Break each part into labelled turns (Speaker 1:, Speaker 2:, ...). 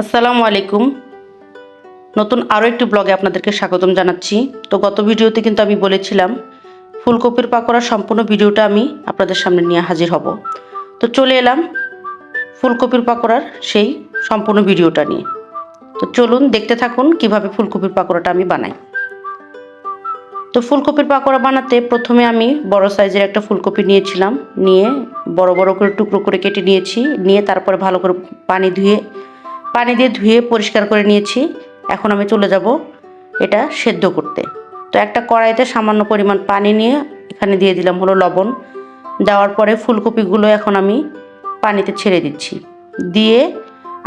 Speaker 1: আসসালামু আলাইকুম। নতুন আরও একটি ব্লগে আপনাদেরকে স্বাগতম জানাচ্ছি। তো গত ভিডিওতে কিন্তু আমি বলেছিলাম, ফুলকপির পাকোড়ার সম্পূর্ণ ভিডিওটা আমি আপনাদের সামনে নিয়ে হাজির হব। তো চলে এলাম ফুলকপির পাকোড়ার সেই সম্পূর্ণ ভিডিওটা নিয়ে। তো চলুন দেখতে থাকুন কীভাবে ফুলকপির পাকোড়াটা আমি বানাই। তো ফুলকপির পাকোড়া বানাতে প্রথমে আমি বড় সাইজের একটা ফুলকপি নিয়েছিলাম, নিয়ে বড় বড় করে টুকরো করে কেটে নিয়েছি, নিয়ে তারপরে ভালো করে পানি ধুয়ে পানি দিয়ে ধুয়ে পরিষ্কার করে নিয়েছি। এখন আমি চলে যাব এটা সেদ্ধ করতে। তো একটা কড়াইতে সামান্য পরিমাণ পানি নিয়ে এখানে দিয়ে দিলাম হলো লবণ। দেওয়ার পরে ফুলকপিগুলো এখন আমি পানিতে ছেড়ে দিচ্ছি। দিয়ে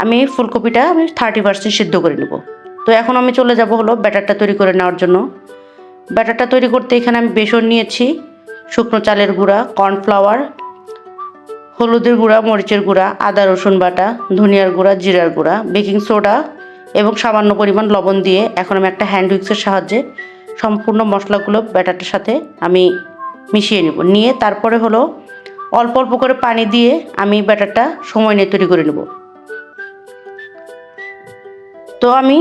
Speaker 1: আমি ফুলকপিটা আমি থার্টি পার্সেন্ট সিদ্ধ করে নেব। তো এখন আমি চলে যাব হলো ব্যাটারটা তৈরি করে নেওয়ার জন্য। ব্যাটারটা তৈরি করতে এখানে আমি বেসন নিয়েছি, শুকনো চালের গুঁড়া, কর্নফ্লাওয়ার হলুদের গুঁড়া, মরিচের গুঁড়া, আদা, রসুন বাটা, ধনিয়ার গুঁড়া, জিরার গুঁড়া, বেকিং সোডা এবং সামান্য পরিমাণ লবণ দিয়ে এখন আমি একটা হ্যান্ড উইক্সের সাহায্যে সম্পূর্ণ মশলাগুলো ব্যাটারটার সাথে আমি মিশিয়ে নেব। নিয়ে তারপরে হলো অল্প অল্প করে পানি দিয়ে আমি ব্যাটারটা সময় নিয়ে তৈরি করে নেব। তো আমি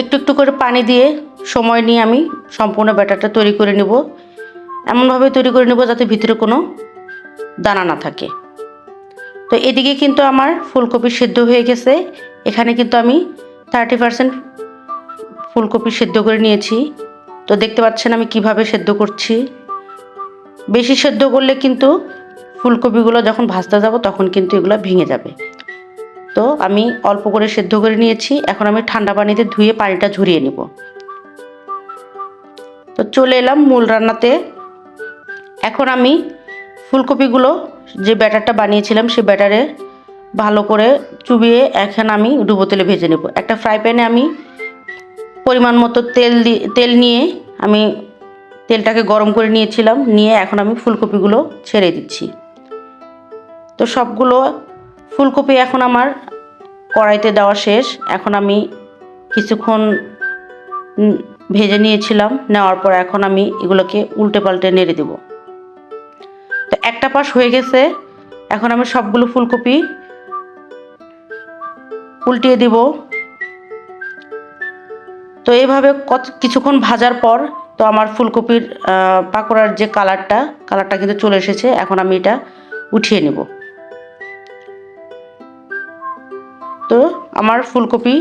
Speaker 1: একটু একটু করে পানি দিয়ে সময় নিয়ে আমি সম্পূর্ণ ব্যাটারটা তৈরি করে নেব। এমনভাবে তৈরি করে নেব যাতে ভিতরে কোনো দানা না থাকে। তো এদিকে কিন্তু আমার ফুলকপি সেদ্ধ হয়ে গেছে। এখানে কিন্তু আমি থার্টি পারসেন্ট ফুলকপি সেদ্ধ করে নিয়েছি। তো দেখতে পাচ্ছেন আমি কীভাবে সেদ্ধ করছি। বেশি সেদ্ধ করলে কিন্তু ফুলকপিগুলো যখন ভাজতে যাব তখন কিন্তু এগুলো ভেঙে যাবে। তো আমি অল্প করে সেদ্ধ করে নিয়েছি। এখন আমি ঠান্ডা পানিতে ধুয়ে পানিটা ঝরিয়ে নিব। তো চলে এলাম মূল রান্নাতে। এখন আমি ফুলকপিগুলো যে ব্যাটারটা বানিয়েছিলাম, সে ব্যাটারে ভালো করে চুবিয়ে এখন আমি ডুবো তেলে ভেজে নেব। একটা ফ্রাই প্যানে আমি পরিমাণ মতো তেল দিয়ে তেল নিয়ে আমি তেলটাকে গরম করে নিয়েছিলাম, নিয়ে এখন আমি ফুলকপিগুলো ছেড়ে দিচ্ছি। তো সবগুলো ফুলকপি এখন আমার কড়াইতে দেওয়া শেষ। এখন আমি কিছুক্ষণ ভেজে নিয়েছিলাম, নেওয়ার পর এখন আমি এগুলোকে উল্টে পাল্টে নেড়ে দেবো। একটা পাশ হয়ে গেছে, এখন আমি সবগুলো ফুলকপি উল্টিয়ে দিব। তো এইভাবে কত কিছুক্ষণ ভাজার পর তো আমার ফুলকপির পাকোড়ার যে কালারটা কালারটা কিন্তু চলে এসেছে, এখন আমি এটা উঠিয়ে নেব। তো আমার ফুলকপি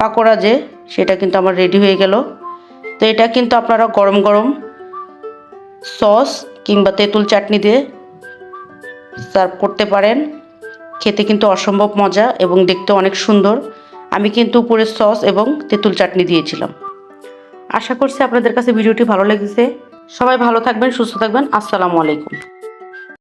Speaker 1: পাকোড়া যে, সেটা কিন্তু আমার রেডি হয়ে গেল। তো এটা কিন্তু আপনারা গরম গরম সস কিংবা তেঁতুল চাটনি দিয়ে সার্ভ করতে পারেন। খেতে কিন্তু অসম্ভব মজা এবং দেখতে অনেক সুন্দর। আমি কিন্তু উপরে সস এবং তেঁতুল চাটনি দিয়েছিলাম। আশা করছি আপনাদের কাছে ভিডিওটি ভালো লেগেছে। সবাই ভালো থাকবেন, সুস্থ থাকবেন। আসসালামু আলাইকুম।